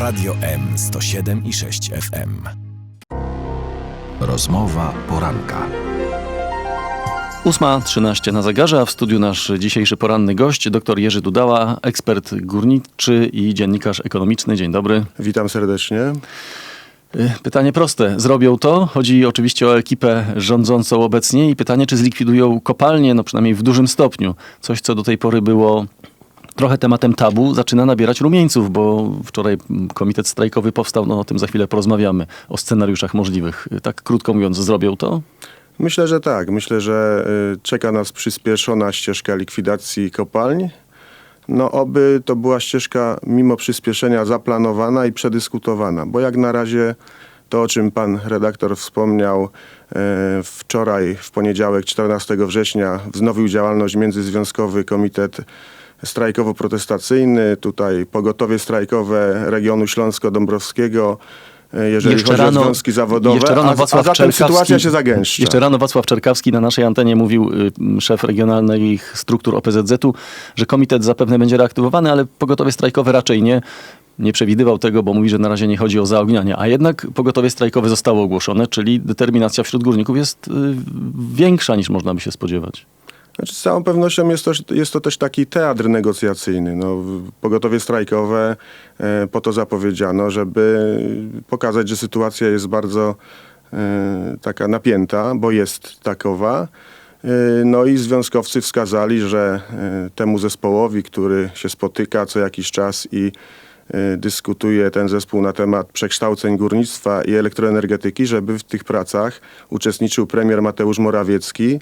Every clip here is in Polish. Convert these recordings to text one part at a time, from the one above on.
Radio M 107 i 6 FM. Rozmowa poranka. 8.13 na zegarze, a w studiu nasz dzisiejszy poranny gość, dr Jerzy Dudała, ekspert górniczy i dziennikarz ekonomiczny. Dzień dobry. Witam serdecznie. Y, Pytanie proste. Zrobią to? Chodzi oczywiście o ekipę rządzącą obecnie i pytanie, czy zlikwidują kopalnie, no przynajmniej w dużym stopniu. Coś, co do tej pory było trochę tematem tabu, zaczyna nabierać rumieńców, bo wczoraj komitet strajkowy powstał, no o tym za chwilę porozmawiamy, o scenariuszach możliwych. Y, Tak krótko mówiąc, zrobią to? Myślę, że tak. Myślę, że y, czeka nas przyspieszona ścieżka likwidacji kopalń. No oby to była ścieżka mimo przyspieszenia zaplanowana i przedyskutowana, bo jak na razie to, o czym pan redaktor wspomniał, e, wczoraj, w poniedziałek 14 września wznowił działalność Międzyzwiązkowy Komitet Strajkowo-Protestacyjny, tutaj pogotowie strajkowe regionu Śląsko-Dąbrowskiego, e, jeżeli Jeszcze chodzi rano- o związki zawodowe, jeszcze rano a, a zatem sytuacja się zagęszcza. Jeszcze rano Wacław Czerkawski na naszej antenie mówił, y, szef regionalnych struktur OPZZ-u, że komitet zapewne będzie reaktywowany, ale pogotowie strajkowe raczej nie. Nie przewidywał tego, bo mówi, że na razie nie chodzi o zaognianie. A jednak pogotowie strajkowe zostało ogłoszone, czyli determinacja wśród górników jest y, większa niż można by się spodziewać. Znaczy, z całą pewnością jest to, jest to też taki teatr negocjacyjny. No, pogotowie strajkowe e, po to zapowiedziano, żeby pokazać, że sytuacja jest bardzo e, taka napięta, bo jest takowa. E, No i związkowcy wskazali, że e, temu zespołowi, który się spotyka co jakiś czas i e, dyskutuje ten zespół na temat przekształceń górnictwa i elektroenergetyki, żeby w tych pracach uczestniczył premier Mateusz Morawiecki.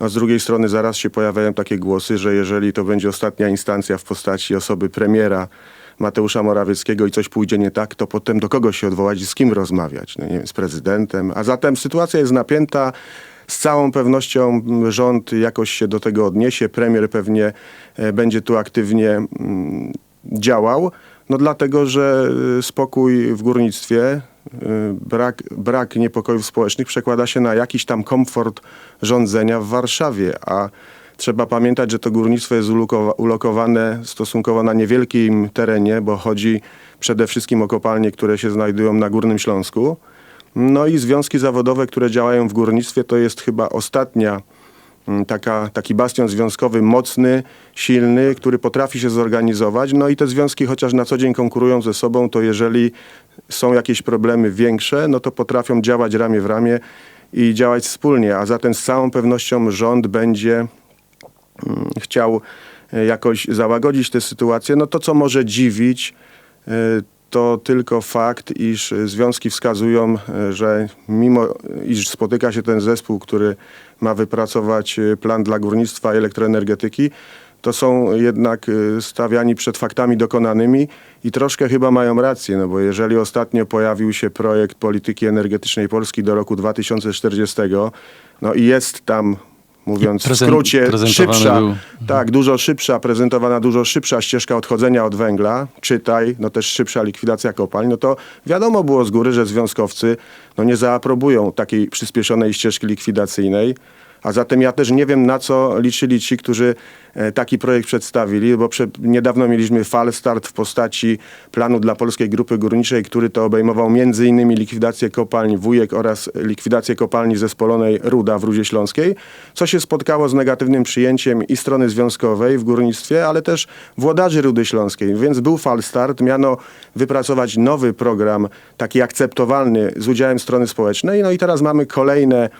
A z drugiej strony zaraz się pojawiają takie głosy, że jeżeli to będzie ostatnia instancja w postaci osoby premiera Mateusza Morawieckiego i coś pójdzie nie tak, to potem do kogo się odwołać i z kim rozmawiać? No nie wiem, z prezydentem. A zatem sytuacja jest napięta. Z całą pewnością rząd jakoś się do tego odniesie. Premier pewnie e, będzie tu aktywnie mm, działał. No dlatego, że y, spokój w górnictwie, brak, brak niepokojów społecznych przekłada się na jakiś tam komfort rządzenia w Warszawie, a trzeba pamiętać, że to górnictwo jest ulokowa- ulokowane stosunkowo na niewielkim terenie, bo chodzi przede wszystkim o kopalnie, które się znajdują na Górnym Śląsku. No i związki zawodowe, które działają w górnictwie, to jest chyba ostatnia taka, taki bastion związkowy mocny, silny, który potrafi się zorganizować. No i te związki, chociaż na co dzień konkurują ze sobą, to jeżeli są jakieś problemy większe, no to potrafią działać ramię w ramię i działać wspólnie. A zatem z całą pewnością rząd będzie mm, chciał e, jakoś załagodzić tę sytuację. No to, co może dziwić, e, to tylko fakt, iż związki wskazują, e, że mimo iż spotyka się ten zespół, który ma wypracować e, plan dla górnictwa i elektroenergetyki, to są jednak e, stawiani przed faktami dokonanymi i troszkę chyba mają rację, no bo jeżeli ostatnio pojawił się projekt polityki energetycznej Polski do roku 2040, no i jest tam mówiąc w skrócie, szybsza, był. tak, dużo szybsza, prezentowana dużo szybsza ścieżka odchodzenia od węgla, czytaj, no też szybsza likwidacja kopalń, no to wiadomo było z góry, że związkowcy no nie zaaprobują takiej przyspieszonej ścieżki likwidacyjnej. A zatem ja też nie wiem, na co liczyli ci, którzy e, taki projekt przedstawili, bo prze, niedawno mieliśmy fal start w postaci planu dla Polskiej Grupy Górniczej, który to obejmował innymi likwidację kopalni Wujek oraz likwidację kopalni zespolonej Ruda w Rudzie Śląskiej, co się spotkało z negatywnym przyjęciem i strony związkowej w górnictwie, ale też włodarzy Rudy Śląskiej. Więc był fal start, miano wypracować nowy program, taki akceptowalny z udziałem strony społecznej. No i teraz mamy kolejne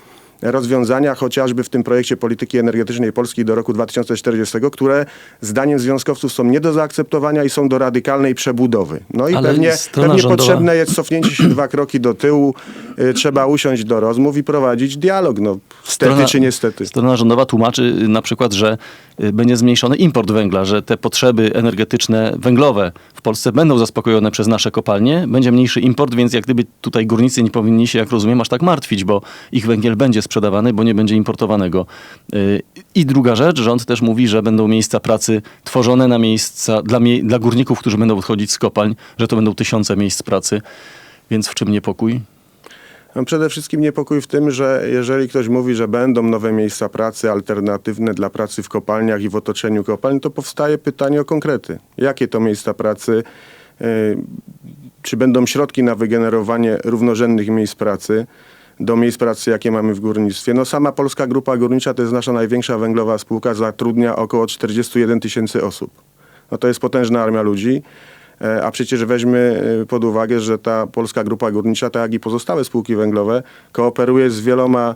rozwiązania, chociażby w tym projekcie polityki energetycznej Polski do roku 2040, które zdaniem związkowców są nie do zaakceptowania i są do radykalnej przebudowy. No i Ale pewnie, strona pewnie rządowa- potrzebne jest cofnięcie się dwa kroki do tyłu, y, trzeba usiąść do rozmów i prowadzić dialog. No, stety czy niestety. Strona rządowa tłumaczy y, na przykład, że y, będzie zmniejszony import węgla, że te potrzeby energetyczne, węglowe w Polsce będą zaspokojone przez nasze kopalnie, będzie mniejszy import, więc jak gdyby tutaj górnicy nie powinni się, jak rozumiem, aż tak martwić, bo ich węgiel będzie sprzedawany, bo nie będzie importowanego. Y, I druga rzecz, rząd też mówi, że będą miejsca pracy tworzone na miejsca dla, dla górników, którzy będą odchodzić z kopalń, że to będą tysiące miejsc pracy. Więc w czym niepokój? Mam przede wszystkim niepokój w tym, że jeżeli ktoś mówi, że będą nowe miejsca pracy alternatywne dla pracy w kopalniach i w otoczeniu kopalń, to powstaje pytanie o konkrety. Jakie to miejsca pracy? Yy, czy będą środki na wygenerowanie równorzędnych miejsc pracy do miejsc pracy, jakie mamy w górnictwie. No sama Polska Grupa Górnicza to jest nasza największa węglowa spółka, zatrudnia około 41 tysięcy osób. No to jest potężna armia ludzi. E, A przecież weźmy e, pod uwagę, że ta Polska Grupa Górnicza, tak jak i pozostałe spółki węglowe, kooperuje z wieloma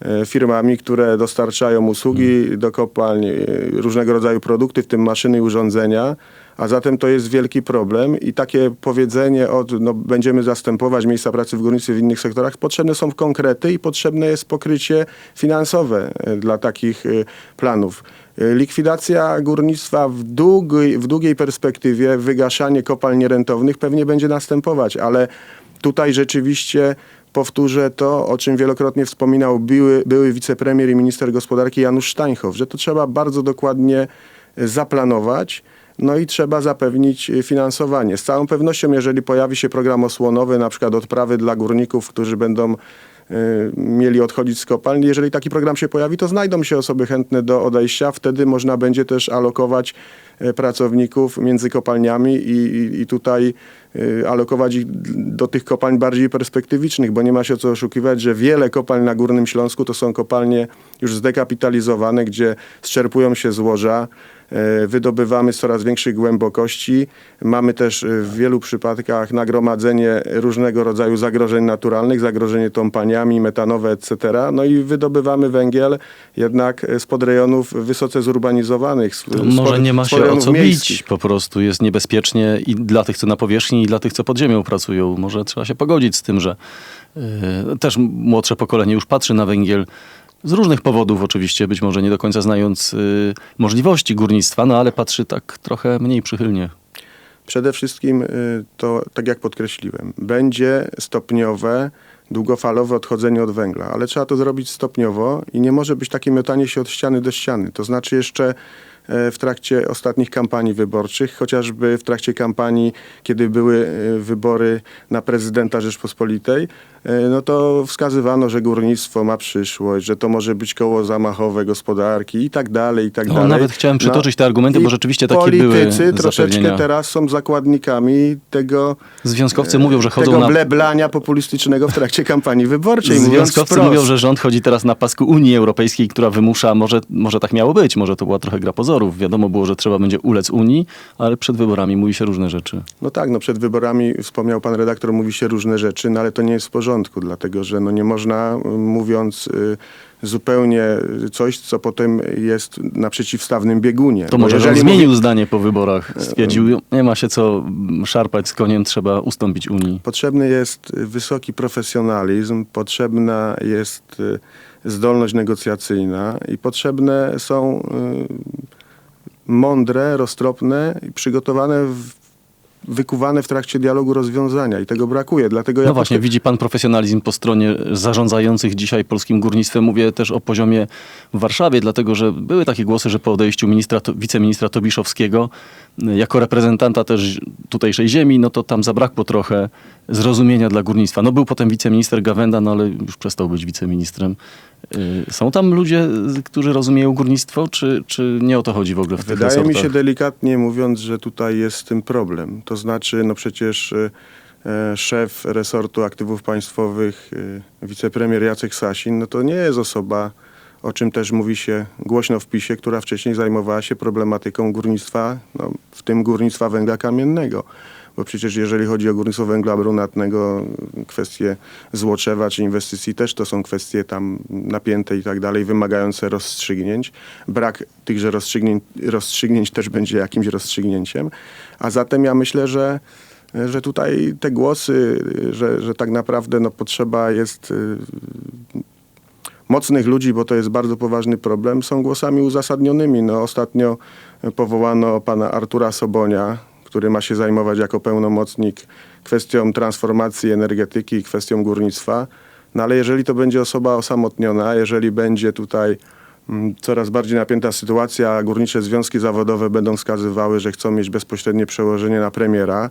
e, firmami, które dostarczają usługi do kopalń, różnego rodzaju produkty, w tym maszyny i urządzenia. A zatem to jest wielki problem i takie powiedzenie od no, będziemy zastępować miejsca pracy w górnictwie w innych sektorach, potrzebne są konkrety i potrzebne jest pokrycie finansowe e, dla takich e, planów. E, Likwidacja górnictwa w długiej, w długiej perspektywie, wygaszanie kopalń nierentownych pewnie będzie następować, ale tutaj rzeczywiście powtórzę to, o czym wielokrotnie wspominał były, były wicepremier i minister gospodarki Janusz Steinhoff, że to trzeba bardzo dokładnie zaplanować. No i trzeba zapewnić e, finansowanie. Z całą pewnością, jeżeli pojawi się program osłonowy, na przykład odprawy dla górników, którzy będą e, mieli odchodzić z kopalni. Jeżeli taki program się pojawi, to znajdą się osoby chętne do odejścia. Wtedy można będzie też alokować e, pracowników między kopalniami i, i, tutaj alokować ich do tych kopalń bardziej perspektywicznych, bo nie ma się co oszukiwać, że wiele kopalń na Górnym Śląsku to są kopalnie już zdekapitalizowane, gdzie zczerpują się złoża, wydobywamy z coraz większych głębokości. Mamy też e, w wielu przypadkach nagromadzenie różnego rodzaju zagrożeń naturalnych, zagrożenie tąpaniami, metanowe, etc. No i wydobywamy węgiel jednak e, spod rejonów wysoce zurbanizowanych. spod- może nie ma się o co miejskich. bić, po prostu jest niebezpiecznie i dla tych, co na powierzchni, i dla tych, co pod ziemią pracują. Może trzeba się pogodzić z tym, że y, też młodsze pokolenie już patrzy na węgiel z różnych powodów oczywiście, być może nie do końca znając y, możliwości górnictwa, no ale patrzy tak trochę mniej przychylnie. Przede wszystkim y, to, tak jak podkreśliłem, będzie stopniowe, długofalowe odchodzenie od węgla, ale trzeba to zrobić stopniowo i nie może być takie miotanie się od ściany do ściany. To znaczy jeszcze w trakcie ostatnich kampanii wyborczych, chociażby w trakcie kampanii, kiedy były e, wybory na prezydenta Rzeczpospolitej, e, no to wskazywano, że górnictwo ma przyszłość, że to może być koło zamachowe gospodarki i tak dalej, i tak No, dalej. nawet chciałem przytoczyć te argumenty, bo rzeczywiście takie były Politycy troszeczkę teraz są zakładnikami tego, Związkowcy mówią, że chodzą tego na... bleblania populistycznego w trakcie kampanii wyborczej. Związkowcy mówią, że rząd chodzi teraz na pasku Unii Europejskiej, która wymusza, może, może tak miało być, może to była trochę gra pozorów. Wiadomo było, że trzeba będzie ulec Unii, ale przed wyborami mówi się różne rzeczy. No tak, no przed wyborami wspomniał pan redaktor, mówi się różne rzeczy, no ale to nie jest w porządku, dlatego że no nie można, y, mówiąc y, zupełnie coś, co potem jest na przeciwstawnym biegunie. To może jeżeli mówi- zmienił zdanie po wyborach. Stwierdził, nie ma się co szarpać z koniem, trzeba ustąpić Unii. Potrzebny jest y, wysoki profesjonalizm, potrzebna jest y, zdolność negocjacyjna i potrzebne są y, mądre, roztropne i przygotowane, w, wykuwane w trakcie dialogu rozwiązania i tego brakuje. Dlatego ja No właśnie, widzi pan profesjonalizm po stronie zarządzających dzisiaj polskim górnictwem. Mówię też o poziomie w Warszawie, dlatego że były takie głosy, że po odejściu ministra, wiceministra Tobiszowskiego, jako reprezentanta też tutejszej ziemi, no to tam zabrakło trochę zrozumienia dla górnictwa. No był potem wiceminister Gawenda, no ale już przestał być wiceministrem. Y, Są tam ludzie, y, którzy rozumieją górnictwo, czy, czy nie o to chodzi w ogóle w tych Wydaje mi resortach? się delikatnie mówiąc, że tutaj jest z tym problem. To znaczy, no przecież y, e, szef resortu aktywów państwowych, y, wicepremier Jacek Sasin, no to nie jest osoba, o czym też mówi się głośno w PiSie, która wcześniej zajmowała się problematyką górnictwa, no, w tym górnictwa węgla kamiennego. Bo przecież jeżeli chodzi o górnictwo węgla brunatnego, kwestie złoczewa czy inwestycji też to są kwestie tam napięte i tak dalej, wymagające rozstrzygnięć. Brak tychże rozstrzygnięć, rozstrzygnięć też będzie jakimś rozstrzygnięciem. A zatem ja myślę, że że tutaj te głosy, że, że tak naprawdę no, potrzeba jest y, mocnych ludzi, bo to jest bardzo poważny problem, są głosami uzasadnionymi. No, ostatnio powołano pana Artura Sobonia, który ma się zajmować jako pełnomocnik kwestią transformacji energetyki i kwestią górnictwa. No ale jeżeli to będzie osoba osamotniona, jeżeli będzie tutaj mm, coraz bardziej napięta sytuacja, górnicze związki zawodowe będą wskazywały, że chcą mieć bezpośrednie przełożenie na premiera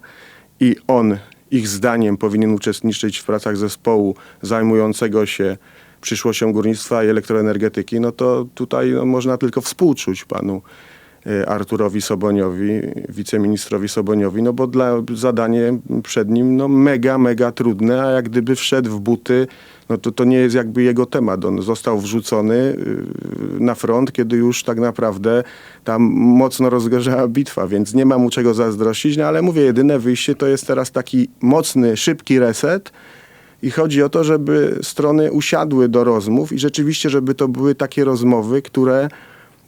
i on ich zdaniem powinien uczestniczyć w pracach zespołu zajmującego się przyszłością górnictwa i elektroenergetyki, no to tutaj no, można tylko współczuć panu y, Arturowi Soboniowi, wiceministrowi Soboniowi, no bo dla zadanie przed nim no mega, mega trudne, a jak gdyby wszedł w buty, no to to nie jest jakby jego temat. On został wrzucony y, na front, kiedy już tak naprawdę tam mocno rozgorzała bitwa, więc nie ma mu czego zazdrościć, no ale mówię, jedyne wyjście to jest teraz taki mocny, szybki reset, i chodzi o to, żeby strony usiadły do rozmów i rzeczywiście, żeby to były takie rozmowy, które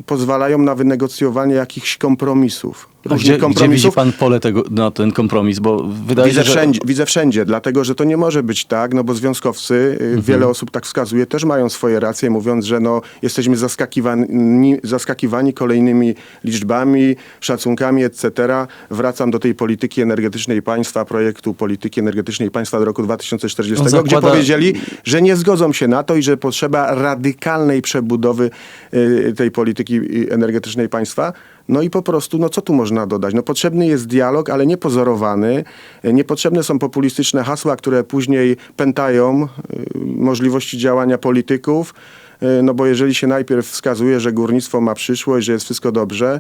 pozwalają na wynegocjowanie jakichś kompromisów. Różnych Gdzie, gdzie widzi pan pole tego, na ten kompromis? Bo wydaje Widzę się, że... wszędzie, widzę wszędzie, dlatego że to nie może być tak, no bo związkowcy, y, Mhm. wiele osób tak wskazuje, też mają swoje racje, mówiąc, że no, jesteśmy zaskakiwani, zaskakiwani kolejnymi liczbami, szacunkami, etc. Wracam do tej polityki energetycznej państwa, projektu polityki energetycznej państwa do roku 2040, On gdzie zakłada- powiedzieli, że nie zgodzą się na to i że potrzeba radykalnej przebudowy y, tej polityki y, energetycznej państwa. No i po prostu, no co tu można dodać? No potrzebny jest dialog, ale nie pozorowany. Niepotrzebne są populistyczne hasła, które później pętają y, możliwości działania polityków. Y, No bo jeżeli się najpierw wskazuje, że górnictwo ma przyszłość, że jest wszystko dobrze,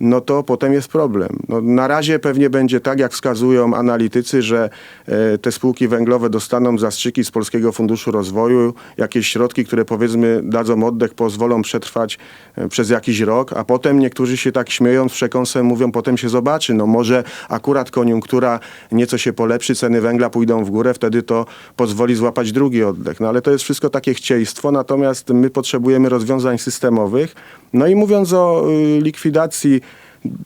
no to potem jest problem. No, na razie pewnie będzie tak, jak wskazują analitycy, że e, te spółki węglowe dostaną zastrzyki z Polskiego Funduszu Rozwoju, jakieś środki, które powiedzmy dadzą oddech, pozwolą przetrwać e, przez jakiś rok, a potem niektórzy się tak śmieją z przekąsem, mówią, potem się zobaczy. No może akurat koniunktura nieco się polepszy, ceny węgla pójdą w górę, wtedy to pozwoli złapać drugi oddech. No ale to jest wszystko takie chcieństwo, natomiast my potrzebujemy rozwiązań systemowych. No i mówiąc o y, likwidacji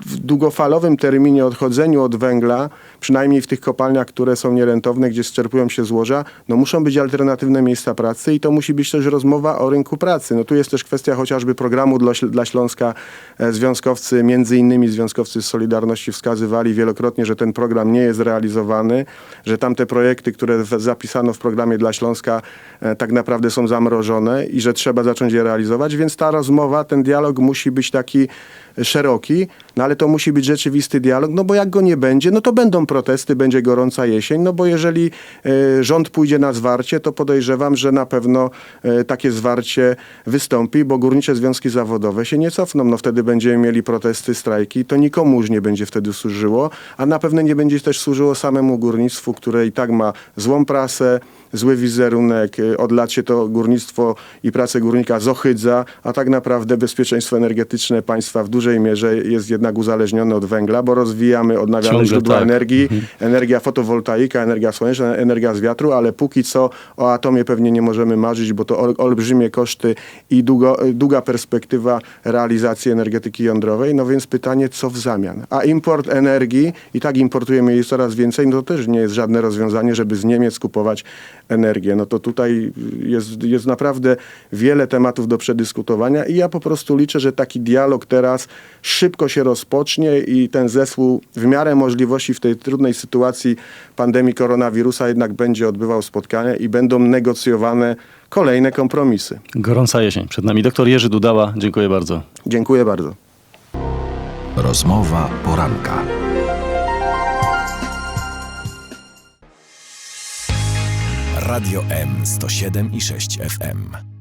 w długofalowym terminie odchodzeniu od węgla, przynajmniej w tych kopalniach, które są nierentowne, gdzie zczerpują się złoża, no muszą być alternatywne miejsca pracy i to musi być też rozmowa o rynku pracy. No tu jest też kwestia chociażby programu dla, dla Śląska. E, Związkowcy, między innymi związkowcy z Solidarności wskazywali wielokrotnie, że ten program nie jest realizowany, że tamte projekty, które zapisano w programie dla Śląska e, tak naprawdę są zamrożone i że trzeba zacząć je realizować, więc ta rozmowa, ten dialog musi być taki szeroki, no ale to musi być rzeczywisty dialog, no bo jak go nie będzie, no to będą protesty, będzie gorąca jesień, no bo jeżeli e, rząd pójdzie na zwarcie, to podejrzewam, że na pewno e, takie zwarcie wystąpi, bo górnicze związki zawodowe się nie cofną, no wtedy będziemy mieli protesty, strajki, to nikomu już nie będzie wtedy służyło, a na pewno nie będzie też służyło samemu górnictwu, które i tak ma złą prasę, zły wizerunek, y, od lat się to górnictwo i pracę górnika zohydza, a tak naprawdę bezpieczeństwo energetyczne państwa w dużej mierze jest jednak uzależnione od węgla, bo rozwijamy odnawialne Ciągle źródła tak. energii, energia fotowoltaika, energia słoneczna, energia z wiatru, ale póki co o atomie pewnie nie możemy marzyć, bo to ol, olbrzymie koszty i długo, długa perspektywa realizacji energetyki jądrowej, no więc pytanie, co w zamian? A import energii, i tak importujemy jej coraz więcej, no to też nie jest żadne rozwiązanie, żeby z Niemiec kupować energię. No to tutaj jest, jest naprawdę wiele tematów do przedyskutowania i ja po prostu liczę, że taki dialog teraz szybko się rozpocznie i ten zespół w miarę możliwości w tej trudnej sytuacji pandemii koronawirusa jednak będzie odbywał spotkania i będą negocjowane kolejne kompromisy. Gorąca jesień. Przed nami doktor Jerzy Dudała. Dziękuję bardzo. Dziękuję bardzo. Rozmowa poranka. Radio M 107 i 6 FM.